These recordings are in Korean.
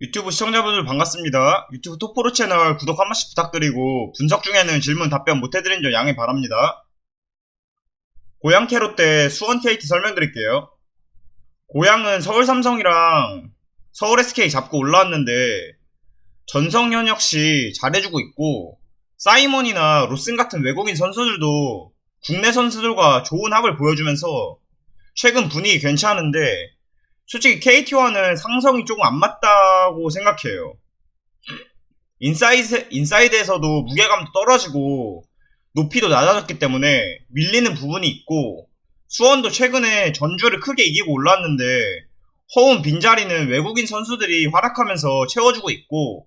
유튜브 시청자분들 반갑습니다. 유튜브 톡포로 채널 구독 한 번씩 부탁드리고 분석 중에는 질문 답변 못해드린 점 양해 바랍니다. 고양 캐롯 때 수원 KT 설명드릴게요. 고양은 서울 삼성이랑 서울 SK 잡고 올라왔는데 전성현 역시 잘해주고 있고 사이먼이나 로슨 같은 외국인 선수들도 국내 선수들과 좋은 합을 보여주면서 최근 분위기 괜찮은데 솔직히 KT와는 상성이 조금 안 맞다고 생각해요. 인사이드, 인사이드에서도 무게감도 떨어지고 높이도 낮아졌기 때문에 밀리는 부분이 있고 수원도 최근에 전주를 크게 이기고 올랐는데 허운 빈자리는 외국인 선수들이 활약하면서 채워주고 있고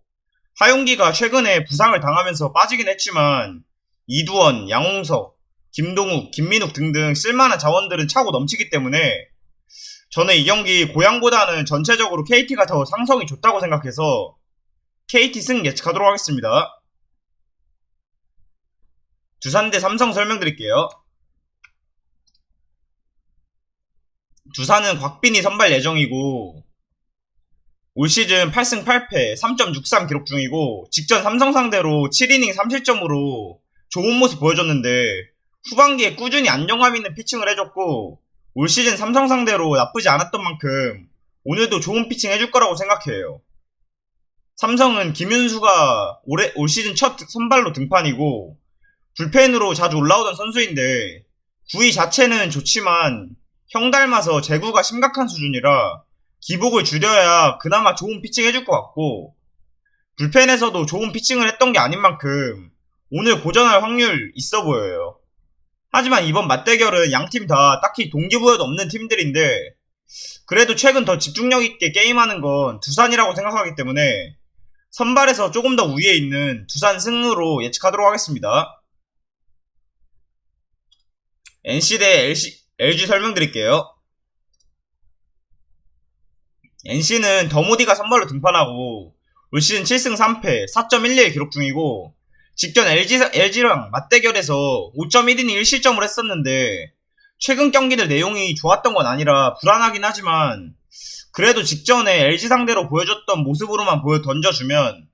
하용기가 최근에 부상을 당하면서 빠지긴 했지만 이두원, 양홍석, 김동욱, 김민욱 등등 쓸만한 자원들은 차고 넘치기 때문에 저는 이 경기 고양보다는 전체적으로 KT가 더 상성이 좋다고 생각해서 KT 승 예측하도록 하겠습니다. 두산 대 삼성 설명드릴게요. 두산은 곽빈이 선발 예정이고 올 시즌 8승 8패 3.63 기록 중이고 직전 삼성 상대로 7이닝 3실점으로 좋은 모습 보여줬는데 후반기에 꾸준히 안정감 있는 피칭을 해줬고 올 시즌 삼성 상대로 나쁘지 않았던 만큼 오늘도 좋은 피칭 해줄 거라고 생각해요. 삼성은 김윤수가 올해, 올 시즌 첫 선발로 등판이고 불펜으로 자주 올라오던 선수인데 구위 자체는 좋지만 형 닮아서 제구가 심각한 수준이라 기복을 줄여야 그나마 좋은 피칭 해줄 것 같고 불펜에서도 좋은 피칭을 했던 게 아닌 만큼 오늘 고전할 확률 있어 보여요. 하지만 이번 맞대결은 양 팀 다 딱히 동기부여도 없는 팀들인데 그래도 최근 더 집중력 있게 게임하는 건 두산이라고 생각하기 때문에 선발에서 조금 더 위에 있는 두산 승으로 예측하도록 하겠습니다. NC 대 LG, LG 설명드릴게요. NC는 더모디가 선발로 등판하고 올 시즌 7승 3패 4.11 기록 중이고 직전 LG, LG랑 맞대결에서 5.1이닝 1실점을 했었는데 최근 경기들 내용이 좋았던 건 아니라 불안하긴 하지만 그래도 직전에 LG 상대로 보여줬던 모습으로만 보여 던져주면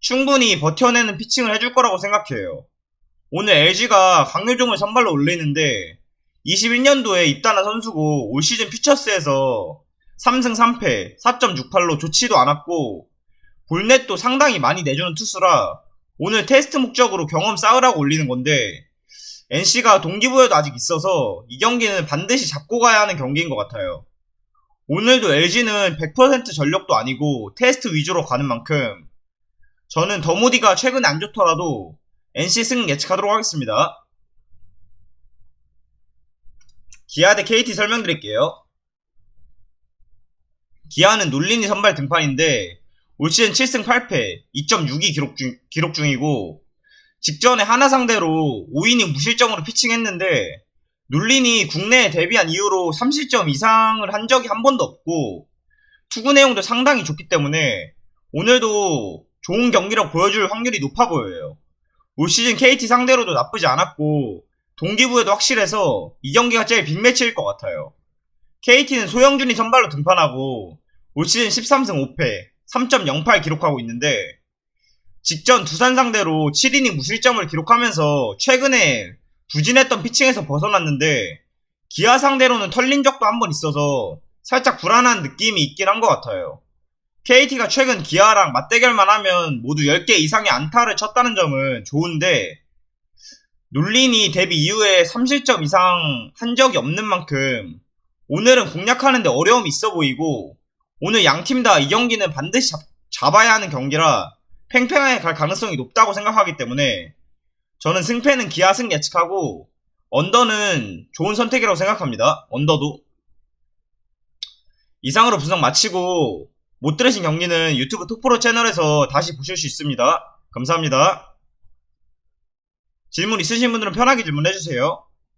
충분히 버텨내는 피칭을 해줄 거라고 생각해요. 오늘 LG가 강효종을 선발로 올리는데 21년도에 입단한 선수고 올 시즌 퓨처스에서 3승 3패 4.68로 좋지도 않았고 볼넷도 상당히 많이 내주는 투수라 오늘 테스트 목적으로 경험 쌓으라고 올리는 건데 NC가 동기부여도 아직 있어서 이 경기는 반드시 잡고 가야 하는 경기인 것 같아요. 오늘도 LG는 100% 전력도 아니고 테스트 위주로 가는 만큼 저는 더모디가 최근에 안 좋더라도 NC 승 예측하도록 하겠습니다. 기아 대 KT 설명드릴게요. 기아는 놀린이 선발 등판인데 올 시즌 7승 8패 2.62 기록, 중, 기록 중이고 직전에 하나 상대로 5이닝 무실점으로 피칭했는데 놀린이 국내에 데뷔한 이후로 3실점 이상을 한 적이 한 번도 없고 투구 내용도 상당히 좋기 때문에 오늘도 좋은 경기력 보여줄 확률이 높아 보여요. 올 시즌 KT 상대로도 나쁘지 않았고 동기부여도 확실해서 이 경기가 제일 빅매치일 것 같아요. KT는 소영준이 선발로 등판하고 올 시즌 13승 5패 3.08 기록하고 있는데 직전 두산 상대로 7이닝 무실점을 기록하면서 최근에 부진했던 피칭에서 벗어났는데 기아 상대로는 털린 적도 한 번 있어서 살짝 불안한 느낌이 있긴 한 것 같아요. KT가 최근 기아랑 맞대결만 하면 모두 10개 이상의 안타를 쳤다는 점은 좋은데 놀린이 데뷔 이후에 3실점 이상 한 적이 없는 만큼 오늘은 공략하는데 어려움이 있어 보이고 오늘 양 팀 다 이 경기는 반드시 잡, 아야 하는 경기라 팽팽하게 갈 가능성이 높다고 생각하기 때문에 저는 승패는 기아 승 예측하고 언더는 좋은 선택이라고 생각합니다. 언더도. 이상으로 분석 마치고 못 들으신 경기는 유튜브 톡프로 채널에서 다시 보실 수 있습니다. 감사합니다. 질문 있으신 분들은 편하게 질문해주세요.